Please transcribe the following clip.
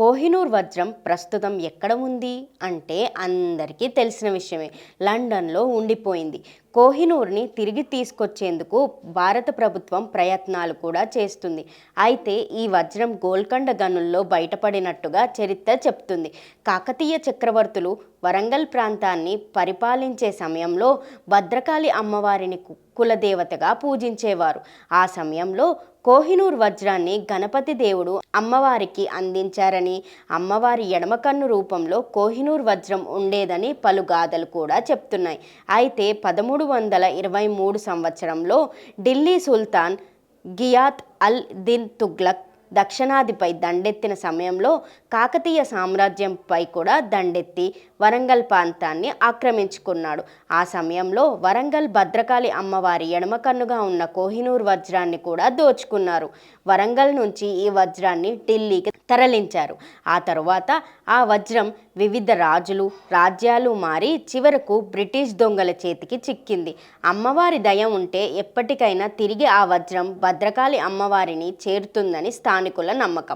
కోహినూర్ వజ్రం ప్రస్తుతం ఎక్కడ ఉంది అంటే అందరికీ తెలిసిన విషయమే. లండన్లో ఉండిపోయింది. కోహినూర్ని తిరిగి తీసుకొచ్చేందుకు భారత ప్రభుత్వం ప్రయత్నాలు కూడా చేస్తుంది. అయితే ఈ వజ్రం గోల్కొండ గనుల్లో బయటపడినట్టుగా చరిత్ర చెప్తుంది. కాకతీయ చక్రవర్తులు వరంగల్ ప్రాంతాన్ని పరిపాలించే సమయంలో భద్రకాళి అమ్మవారిని కు- కులదేవతగా పూజించేవారు. ఆ సమయంలో కోహినూర్ వజ్రాన్ని గణపతి దేవుడు అమ్మవారికి అందించారని అమ్మవారి ఎడమకన్ను రూపంలో కోహినూర్ వజ్రం ఉండేదని పలు గాథలు కూడా చెప్తున్నాయి. అయితే పదమూడు వందల ఇరవై మూడు సంవత్సరంలో ఢిల్లీ సుల్తాన్ గియాత్ అల్ దిన్ తుగ్లక్ దక్షిణాదిపై దండెత్తిన సమయంలో కాకతీయ సామ్రాజ్యంపై కూడా దండెత్తి వరంగల్ ప్రాంతాన్ని ఆక్రమించుకున్నాడు. ఆ సమయంలో వరంగల్ భద్రకాళి అమ్మవారి ఎడమ కన్నుగా ఉన్న కోహినూర్ వజ్రాన్ని కూడా దోచుకున్నారు. వరంగల్ నుంచి ఈ వజ్రాన్ని ఢిల్లీకి తరలించారు. ఆ తరువాత ఆ వజ్రం వివిధ రాజులు రాజ్యాలు మారి చివరకు బ్రిటిష్ దొంగల చేతికి చిక్కింది. అమ్మవారి దయ ఉంటే ఎప్పటికైనా తిరిగి ఆ వజ్రం భద్రకాళి అమ్మవారిని చేరుతుందని స్థానికుల నమ్మకం